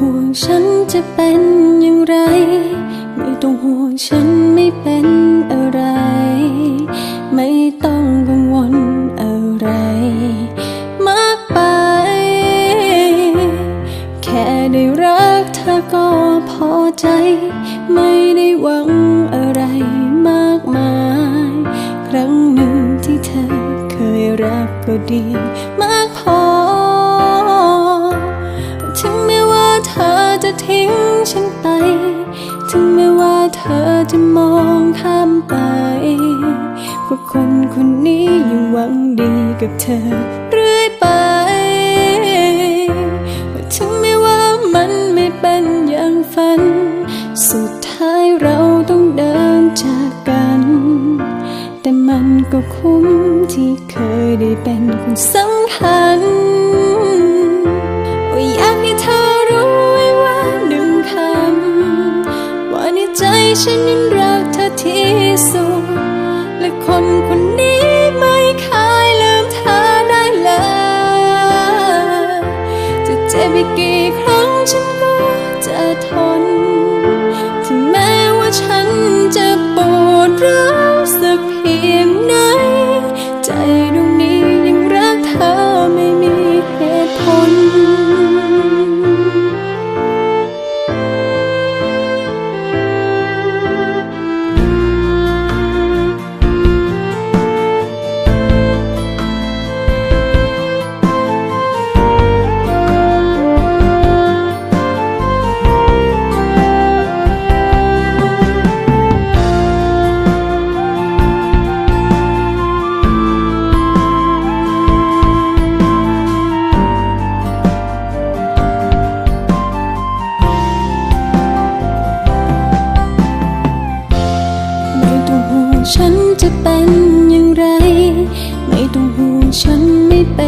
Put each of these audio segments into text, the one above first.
ห่วงฉันจะเป็นอย่างไร ไม่ต้องห่วงฉันไม่เป็นอะไร ไม่ต้องกังวลอะไร มากไป แค่ได้รักเธอก็พอใจ ไม่ได้หวังอะไรมากมาย ครั้งหนึ่งที่เธอเคยรักก็ดี จะมองข้ามไปก็คนคนนี้ยังหวังดีกับเธอเรื่อยไปถึงแม้ว่ามันไม่เป็นอย่างฝัน สุดท้ายเราต้องเดินจากกัน แต่มันก็คุ้มที่เคยได้เป็นคนสำคัญ ฉันยังรักเธอที่สุด และคนคนนี้ไม่เคยลืมเธอได้เลย จะเจ็บอีกกี่ครั้งฉันก็ ฉันจะเป็นอย่างไร ไม่ต้องห่วงฉันไม่เป็น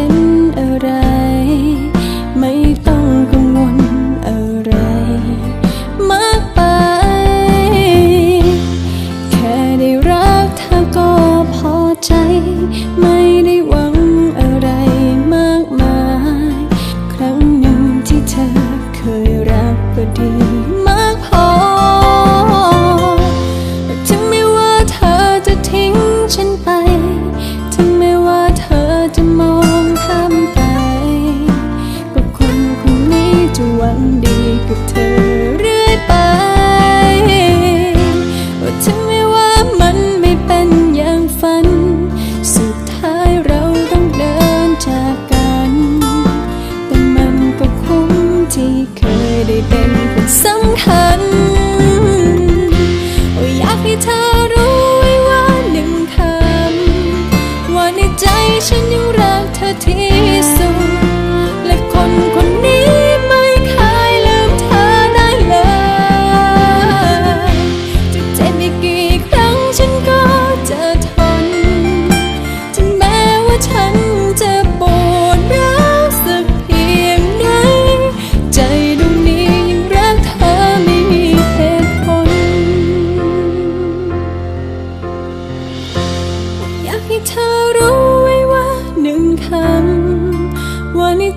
ฉันยั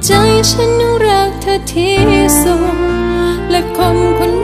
ใจฉันยังรักเธอที่สุดและคนคน